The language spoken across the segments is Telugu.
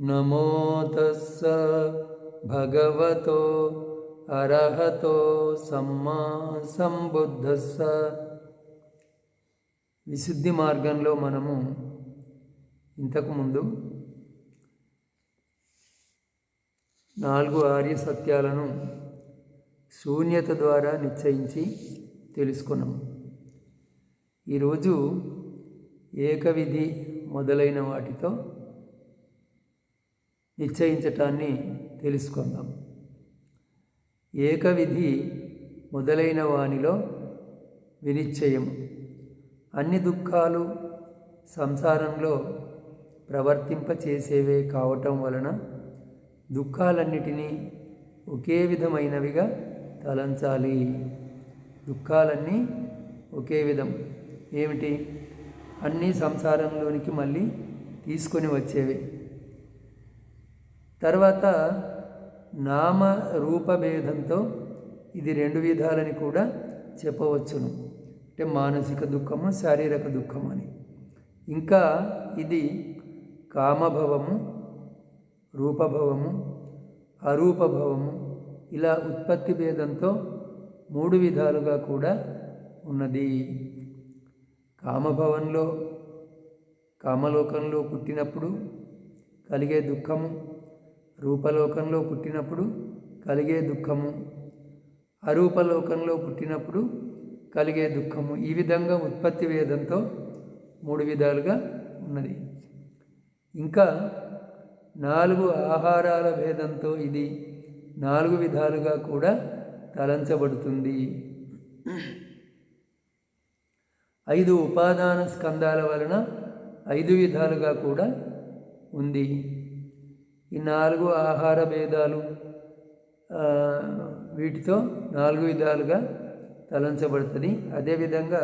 నమో తస్స భగవతో అర్హతో సమ్మా సంబుద్ధస్స. విశుద్ధి మార్గంలో మనము ఇంతకుముందు నాలుగు ఆర్య సత్యాలను శూన్యత ద్వారా నిశ్చయించి తెలుసుకున్నాం. ఈరోజు ఏకవిధి మొదలైన వాటితో నిశ్చయించటాన్ని తెలుసుకుందాం. ఏకవిధి మొదలైన వానిలో వినిశ్చయం అన్ని దుఃఖాలు సంసారంలో ప్రవర్తింపచేసేవే కావటం వలన దుఃఖాలన్నిటినీ ఒకే విధమైనవిగా తలంచాలి. దుఃఖాలన్నీ ఒకే విధం. ఏమిటి? అన్నీ సంసారంలోనికి మళ్ళీ తీసుకొని వచ్చేవే. తర్వాత నామ రూపభేదంతో ఇది రెండు విధాలని కూడా చెప్పవచ్చును. అంటే మానసిక దుఃఖము శారీరక దుఃఖము అని. ఇంకా ఇది కామభవము రూపభవము అరూపభవము ఇలా ఉత్పత్తి భేదంతో మూడు విధాలుగా కూడా ఉన్నది. కామభవంలో కామలోకంలో పుట్టినప్పుడు కలిగే దుఃఖము రూపలోకంలో పుట్టినప్పుడు కలిగే దుఃఖము. అరూపలోకంలో పుట్టినప్పుడు కలిగే దుఃఖము. ఈ విధంగా ఉత్పత్తి వేదంతో మూడు విధాలుగా ఉన్నది. ఇంకా నాలుగు ఆహారాల భేదంతో ఇది నాలుగు విధాలుగా కూడా తలంచబడుతుంది. ఐదు ఉపాదాన స్కందాల వలన ఐదు విధాలుగా కూడా ఉంది. ఈ నాలుగు ఆహార భేదాలు వీటితో నాలుగు విధాలుగా తలంచబడుతుంది. అదేవిధంగా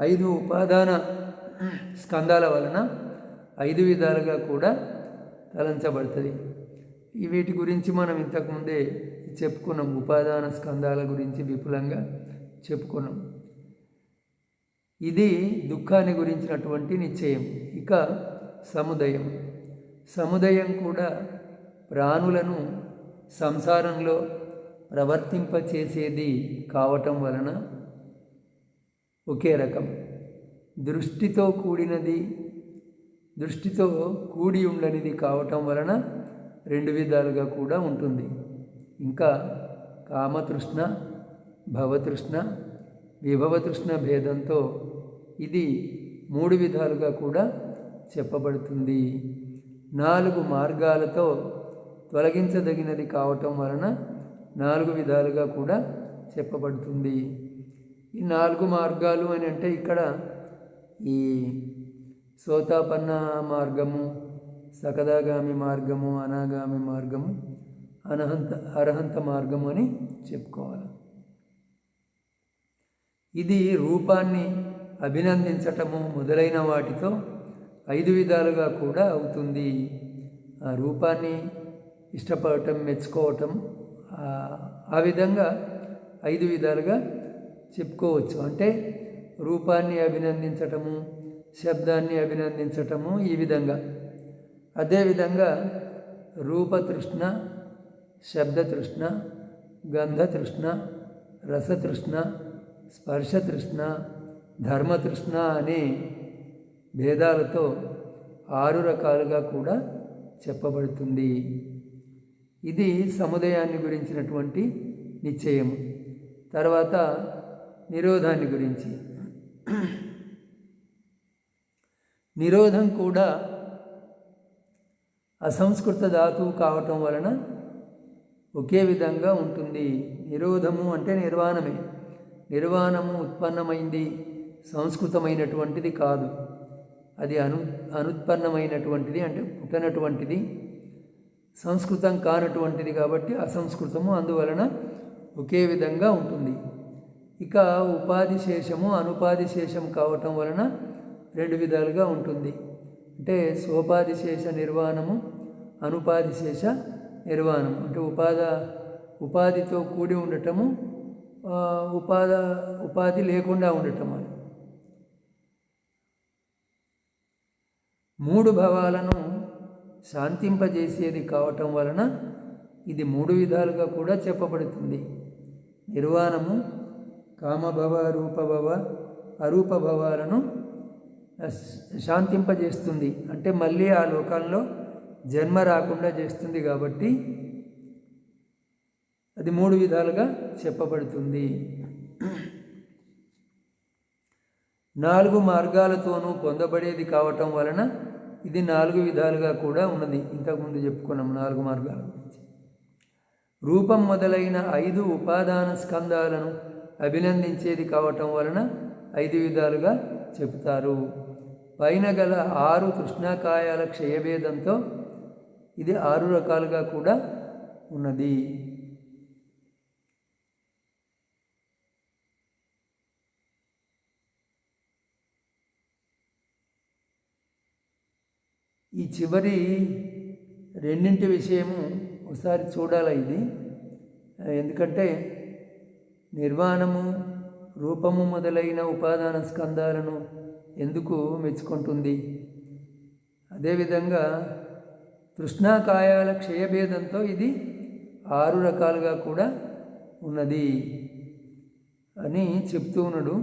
ఐదు ఉపాదాన స్కందాల వలన ఐదు విధాలుగా కూడా తలంచబడుతుంది. ఈ వీటి గురించి మనం ఇంతకుముందే చెప్పుకున్నాం. ఉపాదాన స్కందాల గురించి విపులంగా చెప్పుకున్నాం. ఇది దుఃఖాన్ని గురించినటువంటి నిశ్చయం ఇక సముదయం. సముదయం కూడా ప్రాణులను సంసారంలో ప్రవర్తింపచేసేది కావటం వలన ఒకే రకం. దృష్టితో కూడినది దృష్టితో కూడి ఉండనిది కావటం వలన రెండు విధాలుగా కూడా ఉంటుంది. ఇంకా కామతృష్ణ భవతృష్ణ విభవతృష్ణ భేదంతో ఇది మూడు విధాలుగా కూడా చెప్పబడుతుంది. నాలుగు మార్గాలతో తొలగించదగినది కావటం వలన నాలుగు విధాలుగా కూడా చెప్పబడుతుంది. ఈ నాలుగు మార్గాలు అని అంటే ఇక్కడ ఈ సోతాపన్న మార్గము సకదాగామి మార్గము అనాగామి మార్గము అనహంత అర్హంత మార్గము అని చెప్పుకోవాలి. ఇది రూపాన్ని అభినందించటము మొదలైన వాటితో ఐదు విధాలుగా కూడా అవుతుంది. ఆ రూపాన్ని ఇష్టపడటం మెచ్చుకోవటం ఆ విధంగా ఐదు విధాలుగా చెప్పుకోవచ్చు. అంటే రూపాన్ని అభినందించటము శబ్దాన్ని అభినందించటము ఈ విధంగా. అదేవిధంగా రూపతృష్ణ శబ్దతృష్ణ గంధతృష్ణ రసతృష్ణ స్పర్శతృష్ణ ధర్మతృష్ణ అనే భేదాలతో ఆరు రకాలుగా కూడా చెప్పబడుతుంది. ఇది సముదాయాన్ని గురించినటువంటి నిశ్చయం తర్వాత నిరోధాన్ని గురించి. నిరోధం కూడా అసంస్కృత ధాతువు కావటం వలన ఒకే విధంగా ఉంటుంది. నిరోధము అంటే నిర్వాణమే. నిర్వాణము ఉత్పన్నమైంది సంస్కృతమైనటువంటిది కాదు. అది అను అనుత్పన్నమైనటువంటిది అంటే పుట్టనటువంటిది సంస్కృతం కానటువంటిది కాబట్టి అసంస్కృతము అందువలన ఒకే విధంగా ఉంటుంది. ఇక ఉపాధి శేషము అనుపాధి శేషం కావటం వలన రెండు విధాలుగా ఉంటుంది. అంటే సోపాధి శేష నిర్వాణము అనుపాధి శేష నిర్వాణం. అంటే ఉపాధ ఉపాధితో కూడి ఉండటము ఉపాధ ఉపాధి లేకుండా ఉండటం అని మూడు భవాలను శాంతింపజేసేది కావటం వలన ఇది మూడు విధాలుగా కూడా చెప్పబడుతుంది. నిర్వాణము కామభవ రూపభవ అరూపభవాలను శాంతింపజేస్తుంది. అంటే మళ్ళీ ఆ లోకాల్లో జన్మ రాకుండా చేస్తుంది కాబట్టి అది మూడు విధాలుగా చెప్పబడుతుంది. నాలుగు మార్గాలతోనూ పొందబడేది కావటం వలన ఇది నాలుగు విధాలుగా కూడా ఉన్నది. ఇంతకుముందు చెప్పుకున్నాం నాలుగు మార్గాల గురించి. రూపం మొదలైన ఐదు ఉపాదాన స్కందాలను అభినందించేది కావటం వలన ఐదు విధాలుగా చెబుతారు పైన గల ఆరు కృష్ణాకాయాల క్షయభేదంతో ఇది ఆరు రకాలుగా కూడా ఉన్నది. ఈ చివరి రెండింటి విషయము ఒకసారి చూడాలి ఇది? ఎందుకంటే నిర్వాణము రూపము మొదలైన ఉపాదాన స్కందాలను ఎందుకు మెచ్చుకుంటుంది? అదేవిధంగా తృష్ణాకాయాల క్షయభేదంతో ఇది ఆరు రకాలుగా కూడా ఉన్నది అని చెప్తూ ఉన్నాడు.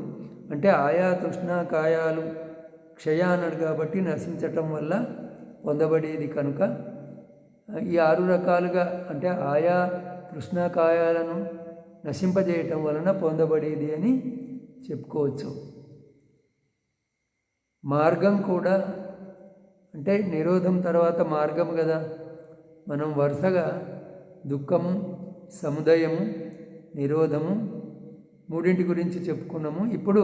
అంటే ఆయా తృష్ణాకాయాలు క్షయ అన్నాడు కాబట్టి నశించటం వల్ల పొందబడేది కనుక ఈ ఆరు రకాలుగా అంటే ఆయా కృష్ణాకాయాలను నశింపజేయటం వలన పొందబడేది అని చెప్పుకోవచ్చు. మార్గం కూడా అంటే నిరోధం తర్వాత మార్గం కదా. మనం వరుసగా దుఃఖము సముదయము నిరోధము మూడింటి గురించి చెప్పుకున్నాము. ఇప్పుడు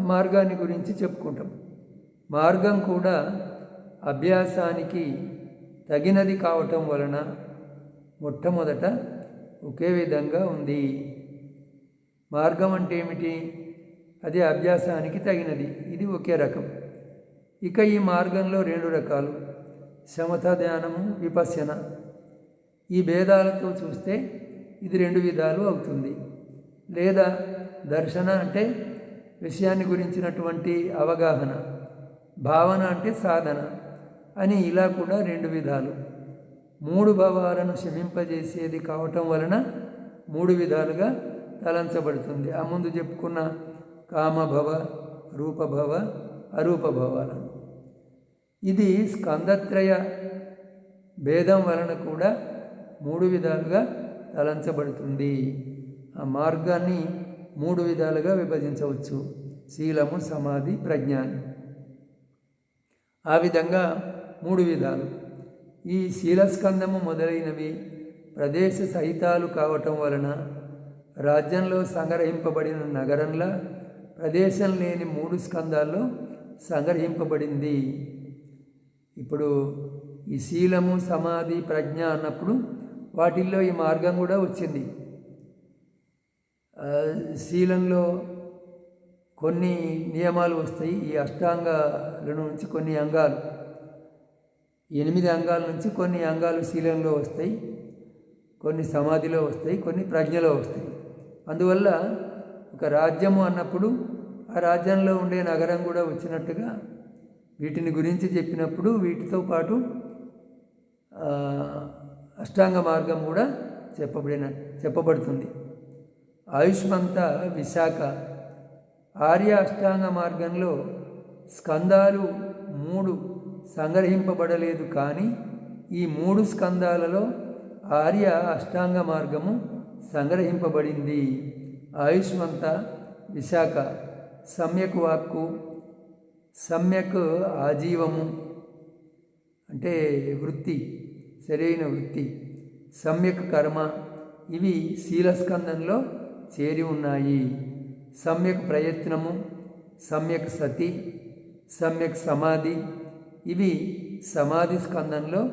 మార్గాన్ని గురించి చెప్పుకుంటాం. మార్గం కూడా అభ్యాసానికి తగినది కావటం వలన మొట్టమొదట ఒకే విధంగా ఉంది. మార్గం అంటే ఏమిటి? అది అభ్యాసానికి తగినది. ఇది ఒకే రకం. ఇక ఈ మార్గంలో రెండు రకాలు. సమత ధ్యానము విపశన ఈ భేదాలతో చూస్తే ఇది రెండు విధాలు అవుతుంది. లేదా దర్శన అంటే విషయాన్ని గురించినటువంటి అవగాహన. భావన అంటే సాధన అని ఇలా కూడా రెండు విధాలు. మూడు భావాలను శమింపజేసేది కావటం వలన మూడు విధాలుగా తలంచబడుతుంది. ఆ ముందు చెప్పుకున్న కామభవ రూపభవ అరూపభవాలను. ఇది స్కందత్రయ భేదం వలన కూడా మూడు విధాలుగా తలంచబడుతుంది. ఆ మార్గాన్ని మూడు విధాలుగా విభజించవచ్చు. శీలము సమాధి ప్రజ్ఞాని. ఆ విధంగా మూడు విధాలు. ఈ శీలస్కందము మొదలైనవి ప్రదేశ సహితాలు కావటం వలన రాజ్యంలో సంగ్రహింపబడిన నగరంలో ప్రదేశం లేని మూడు స్కందాల్లో సంగ్రహింపబడింది. ఇప్పుడు ఈ శీలము సమాధి ప్రజ్ఞ అన్నప్పుడు వాటిల్లో ఈ మార్గం కూడా వచ్చింది. శీలంలో కొన్ని నియమాలు వస్తాయి. ఈ అష్టాంగాల నుంచి కొన్ని అంగాలు ఎనిమిది అంగాల నుంచి కొన్ని అంగాలు శీలంలో వస్తాయి కొన్ని సమాధిలో వస్తాయి కొన్ని ప్రజ్ఞలో వస్తాయి. అందువల్ల ఒక రాజ్యము అన్నప్పుడు ఆ రాజ్యంలో ఉండే నగరం కూడా వచ్చినట్టుగా వీటిని గురించి చెప్పినప్పుడు వీటితో పాటు అష్టాంగ మార్గం కూడా చెప్పబడిన చెప్పబడుతుంది. ఆయుష్మంత విశాఖ ఆర్య అష్టాంగ మార్గంలో స్కందాలు మూడు సంగ్రహింపబడలేదు కానీ ఈ మూడు స్కందాలలో ఆర్య అష్టాంగ మార్గము సంగ్రహింపబడింది. ఆయుష్మంత విశాఖ సమ్యక్ వాక్కు సమ్యక్ ఆజీవము అంటే వృత్తి సరైన వృత్తి సమ్యక్ కర్మ ఇవి శీలస్కందంలో చేరి ఉన్నాయి. సమ్యక్ ప్రయత్నము సమ్యక్ సతి సమ్యక్ సమాధి ఇవి సమాధి స్కందంలో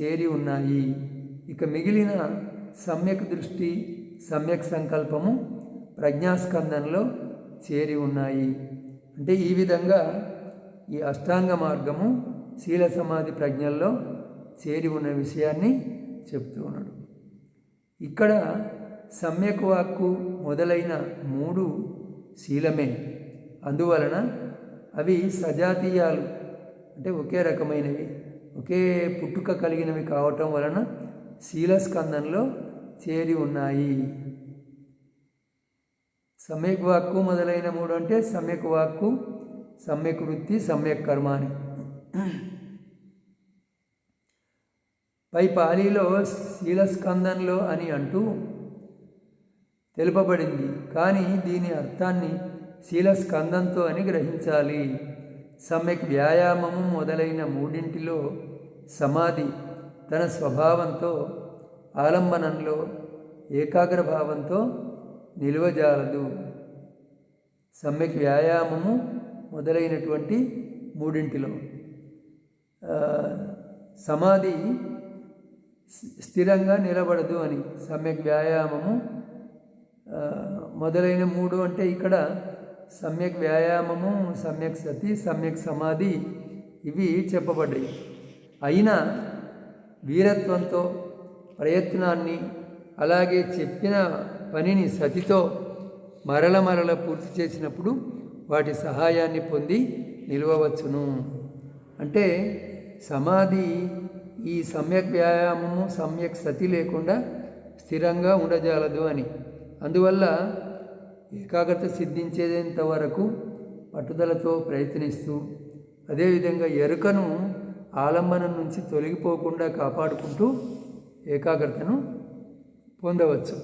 చేరి ఉన్నాయి. ఇక మిగిలిన సమ్యక్ దృష్టి సమ్యక్ సంకల్పము ప్రజ్ఞాస్కందంలో చేరి ఉన్నాయి. అంటే ఈ విధంగా ఈ అష్టాంగ మార్గము శీల సమాధి ప్రజ్ఞల్లో చేరి ఉన్న విషయాన్ని చెప్తూ ఉన్నాడు. ఇక్కడ సమ్యక్ వాక్కు మొదలైన మూడు శీలమే. అందువలన అవి సజాతీయాలు. అంటే ఒకే రకమైనవి. ఒకే పుట్టుక కలిగినవి కావటం వలన శీలస్కందంలో చేరి ఉన్నాయి. సమ్యక్ వాక్కు మొదలైన మూడు అంటే సమ్యక్ వాక్కు సమ్యక్ వృత్తి సమ్యక్ కర్మ అని. పై పాలీలో శీలస్కందంలో అని అంటూ తెలుపబడింది. కానీ దీని అర్థాన్ని శీల స్కందంతో అని గ్రహించాలి. సమ్యక్ వ్యాయామము మొదలైన మూడింటిలో సమాధి తన స్వభావంతో ఆలంబనంలో ఏకాగ్రభావంతో నిలువజాలదు. సమ్యక్ వ్యాయామము మొదలైనటువంటి మూడింటిలో సమాధి స్థిరంగా నిలబడదు అని సమ్యక్ వ్యాయామము మొదలైన మూడు అంటే ఇక్కడ సమ్యక్ వ్యాయామము సమ్యక్ సతి సమ్యక్ సమాధి ఇవి చెప్పబడ్డాయి. అయినా వీరత్వంతో ప్రయత్నాన్ని అలాగే చెప్పిన పనిని సతితో మరల మరల పూర్తి చేసినప్పుడు వాటి సహాయాన్ని పొంది నిలవవచ్చును. అంటే సమాధి ఈ సమ్యక్ వ్యాయామము సమ్యక్ సతి లేకుండా స్థిరంగా ఉండజాలదు అని. అందువల్ల ఏకాగ్రత సిద్ధించేంత వరకు పట్టుదలతో ప్రయత్నిస్తూ అదేవిధంగా ఎరుకను ఆలంబనం నుంచి తొలగిపోకుండా కాపాడుకుంటూ ఏకాగ్రతను పొందవచ్చు.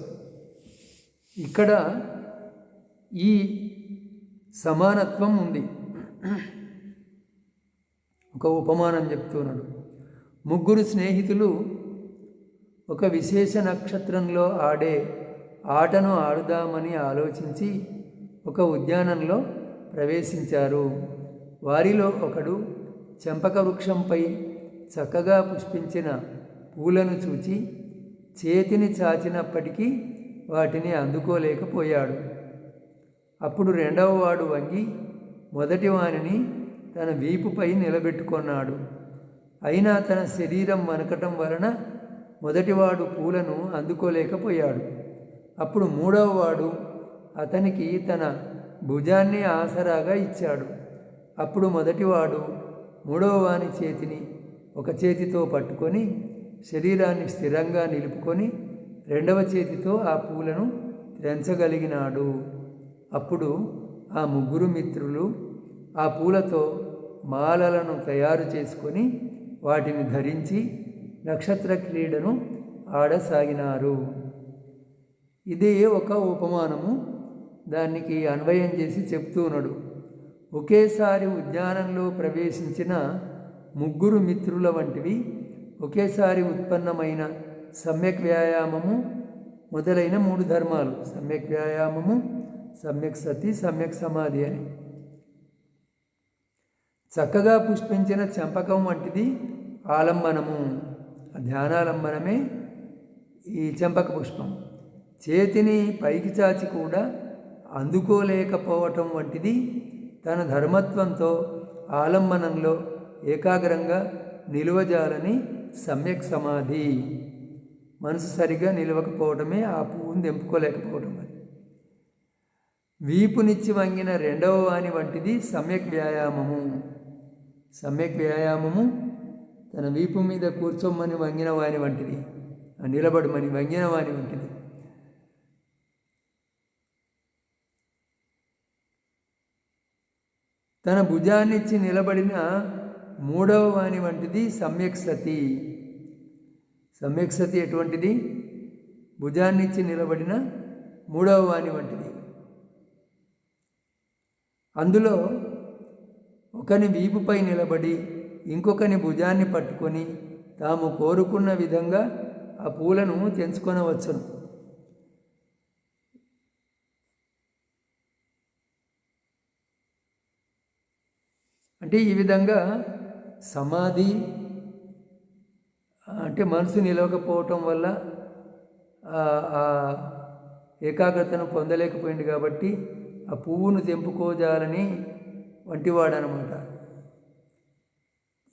ఇక్కడ ఈ సమానత్వం ఉంది. ఒక ఉపమానం చెప్తున్నాడు. ముగ్గురు స్నేహితులు ఒక విశేష నక్షత్రంలో ఆడే ఆటను ఆడుదామని ఆలోచించి ఒక ఉద్యానంలో ప్రవేశించారు. వారిలో ఒకడు చెంపక వృక్షంపై చక్కగా పుష్పించిన పూలను చూచి చేతిని చాచినప్పటికీ వాటిని అందుకోలేకపోయాడు. అప్పుడు రెండవ వాడు వంగి మొదటి వానిని తన వీపుపై నిలబెట్టుకున్నాడు. అయినా తన శరీరం వనకటం వలన మొదటివాడు పూలను అందుకోలేకపోయాడు. అప్పుడు మూడవ వాడు అతనికి తన భుజాన్ని ఆసరాగా ఇచ్చాడు. అప్పుడు మొదటివాడు మూడవ వాని చేతిని ఒక చేతితో పట్టుకొని శరీరాన్ని స్థిరంగా నిలుపుకొని రెండవ చేతితో ఆ పూలను తెంచగలిగినాడు అప్పుడు ఆ ముగ్గురు మిత్రులు ఆ పూలతో మాలలను తయారు చేసుకొని వాటిని ధరించి నక్షత్ర క్రీడను ఆడసాగినారు. ఇది ఒక ఉపమానము. దానికి అన్వయం చేసి చెప్తూ ఒకేసారి ఉద్యానంలో ప్రవేశించిన ముగ్గురు మిత్రుల వంటివి ఒకేసారి ఉత్పన్నమైన సమ్యక్ వ్యాయామము మొదలైన మూడు ధర్మాలు. సమ్యక్ వ్యాయామము సమ్యక్ సతి సమ్యక్ సమాధి అని. చక్కగా పుష్పించిన చంపకం వంటిది ఆలంబనము. ధ్యానాలంబనమే ఈ చంపక పుష్పం. చేతిని పైకి చాచి కూడా అందుకోలేకపోవటం వంటిది తన ధర్మత్వంతో ఆలంబనంలో ఏకాగ్రంగా నిలువజాలని సమ్యక్ సమాధి. మనసు సరిగా నిలవకపోవడమే ఆ పువ్వును తెంపుకోలేకపోవడం అది. వీపునిచ్చి వంగిన రెండవ వాణి వంటిది సమ్యక్ వ్యాయామము. సమ్యక్ వ్యాయామము తన వీపు మీద కూర్చోమని వంగిన వాని వంటిది నిలబడమని వంగిన వాని వంటిది. తన భుజాన్నిచ్చి నిలబడిన మూడవ వాణి వంటిది సమ్యక్ సతి. సమ్యక్ సతి ఎటువంటిది? భుజాన్నిచ్చి నిలబడిన మూడవ వాణి వంటిది. అందులో ఒకని వీపుపై నిలబడి ఇంకొకని భుజాన్ని పట్టుకొని తాము కోరుకున్న విధంగా ఆ పూలను తెంచుకొనవచ్చును. అంటే ఈ విధంగా సమాధి అంటే మనసు నిలవకపోవటం వల్ల ఏకాగ్రతను పొందలేకపోయింది కాబట్టి ఆ పువ్వును తెంపుకోజాలని వంటివాడనమాట.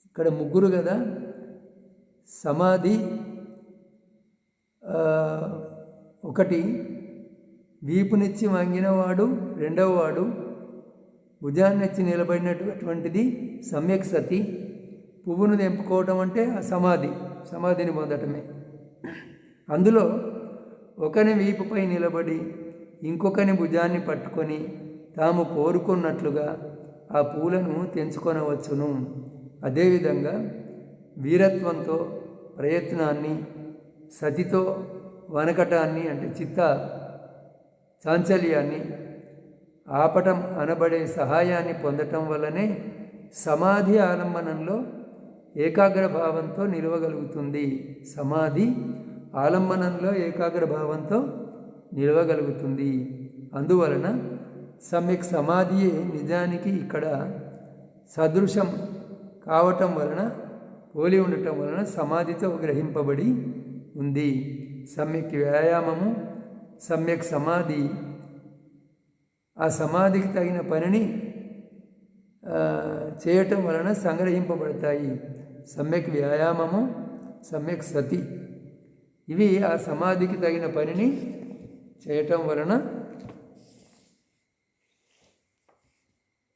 ఇక్కడ ముగ్గురు కదా? సమాధి ఒకటి వీపునిచ్చి వంగినవాడు రెండవ వాడు భుజాన్నెచ్చి నిలబడినటువంటిది సమ్యక్ సతి. పువ్వును తెంపుకోవటం అంటే ఆ సమాధి సమాధిని పొందటమే. అందులో ఒకని వీపుపై నిలబడి ఇంకొకని భుజాన్ని పట్టుకొని తాము కోరుకున్నట్లుగా ఆ పూలను తెంచుకొనవచ్చును. అదేవిధంగా వీరత్వంతో ప్రయత్నాన్ని సతితో వనకటాన్ని అంటే చిత్త చాంచల్యాన్ని ఆపటం అనబడే సహాయాన్ని పొందటం వల్లనే సమాధి ఆలంబనంలో ఏకాగ్ర భావంతో నిలవగలుగుతుంది. సమాధి ఆలంబనంలో ఏకాగ్ర భావంతో నిలవగలుగుతుంది. అందువలన సమ్యక్ సమాధియే నిజానికి ఇక్కడ సదృశం కావటం వలన పోలి ఉండటం వలన సమాధితో గ్రహింపబడి ఉంది. సమ్యక్ వ్యాయామము సమ్యక్ సమాధి ఆ సమాధికి తగిన పనిని చేయటం వలన సంగ్రహింపబడతాయి. సమ్యక్ వ్యాయామము సమ్యక్ సతి. ఇవి ఆ సమాధికి తగిన పనిని చేయటం వలన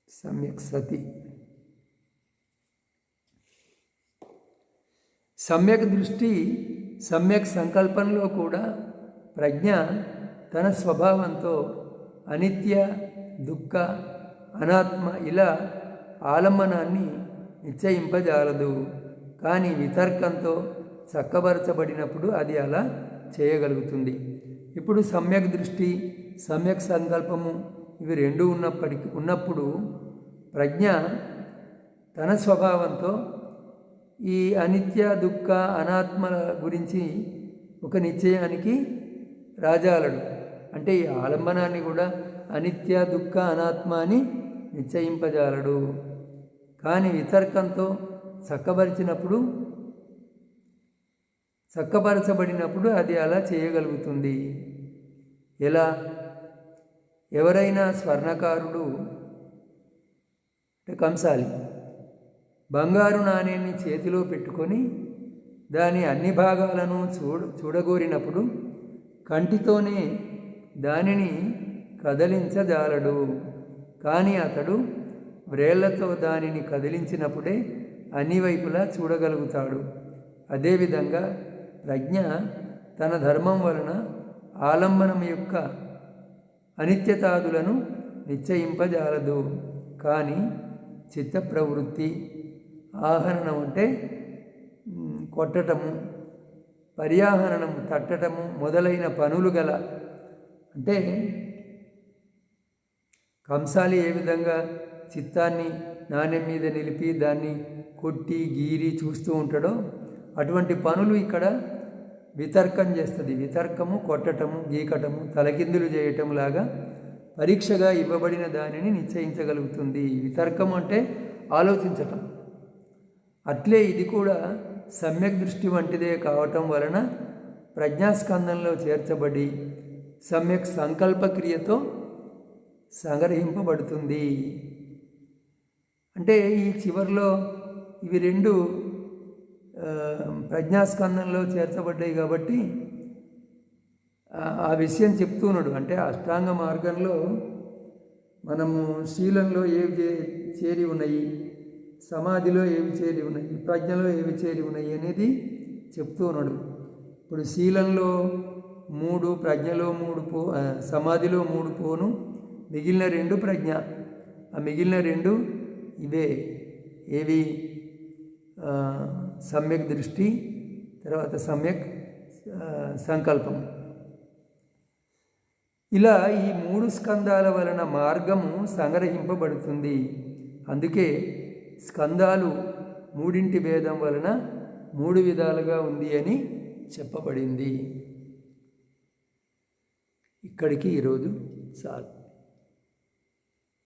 సమ్యక్ సతి. సమ్యక్ దృష్టి సమ్యక్ సంకల్పంలో కూడా ప్రజ్ఞ తన స్వభావంతో అనిత్య దుఃఖ అనాత్మ ఇలా ఆలంబనాన్ని నిశ్చయింపజాలదు. కానీ వితర్కంతో చక్కబరచబడినప్పుడు అది అలా చేయగలుగుతుంది. ఇప్పుడు సమ్యక్ దృష్టి సమ్యక్ సంకల్పము ఇవి రెండు ఉన్నప్పటికీ ఉన్నప్పుడు ప్రజ్ఞ తన స్వభావంతో ఈ అనిత్య దుఃఖ అనాత్మల గురించి ఒక నిశ్చయానికి రాజాలడు. అంటే ఈ ఆలంబనాన్ని కూడా అనిత్య దుఃఖ అనాత్మ అని నిశ్చయింపజాలడు. కానీ వితర్కంతో చక్కబరిచినప్పుడు చక్కపరచబడినప్పుడు అది అలా చేయగలుగుతుంది. ఎలా? ఎవరైనా స్వర్ణకారుడు అంటే కంసాలి బంగారు నాణ్యాన్ని చేతిలో పెట్టుకొని దాని అన్ని భాగాలను చూడ చూడగోరినప్పుడు కంటితోనే దానిని కదిలించజాలడు. కానీ అతడు వ్రేళ్ళతో దానిని కదిలించినప్పుడే అన్ని వైపులా చూడగలుగుతాడు. అదేవిధంగా ప్రజ్ఞ తన ధర్మం వలన ఆలంబనం యొక్క అనిత్యతాదులను నిశ్చయింపజాలదు. కానీ చిత్త ప్రవృత్తి ఆహరణం అంటే కొట్టటము పర్యాహరణము తట్టటము మొదలైన పనులు గల అంటే కంసాలి ఏ విధంగా చిత్తాన్ని నాణ్యం మీద నిలిపి దాన్ని కొట్టి గీరి చూస్తూ ఉంటాడో అటువంటి పనులు ఇక్కడ వితర్కం చేస్తుంది. వితర్కము కొట్టటము గీకటము తలకిందులు చేయటం లాగా పరీక్షగా ఇవ్వబడిన దానిని నిశ్చయించగలుగుతుంది. వితర్కం అంటే ఆలోచించటం. అట్లే ఇది కూడా సమ్యక్ దృష్టి వంటిదే కావటం వలన ప్రజ్ఞాస్కందంలో చేర్చబడి సమ్యక్ సంకల్పక్రియతో సంగ్రహింపబడుతుంది. అంటే ఈ చివరిలో ఇవి రెండు ప్రజ్ఞాస్కందంలో చేర్చబడ్డాయి కాబట్టి ఆ విషయం చెప్తున్నాడు అంటే అష్టాంగ మార్గంలో మనము శీలంలో ఏవి చేరి ఉన్నాయి సమాధిలో ఏవి చేరి ఉన్నాయి ప్రజ్ఞలో ఏవి చేరి ఉన్నాయి అనేది చెప్తూ ఉన్నాడు. ఇప్పుడు శీలంలో మూడు ప్రజ్ఞలో మూడు పో సమాధిలో మూడు పోను మిగిలిన రెండు ప్రజ్ఞ. ఆ మిగిలిన రెండు ఇవే. ఏవి? సమ్యక్ దృష్టి తర్వాత సమ్యక్ సంకల్పం. ఇలా ఈ మూడు స్కందాల వలన మార్గము సంగ్రహింపబడుతుంది. అందుకే స్కందాలు మూడింటి భేదం వలన మూడు విధాలుగా ఉంది అని చెప్పబడింది. ఇక్కడికి ఈరోజు చాలు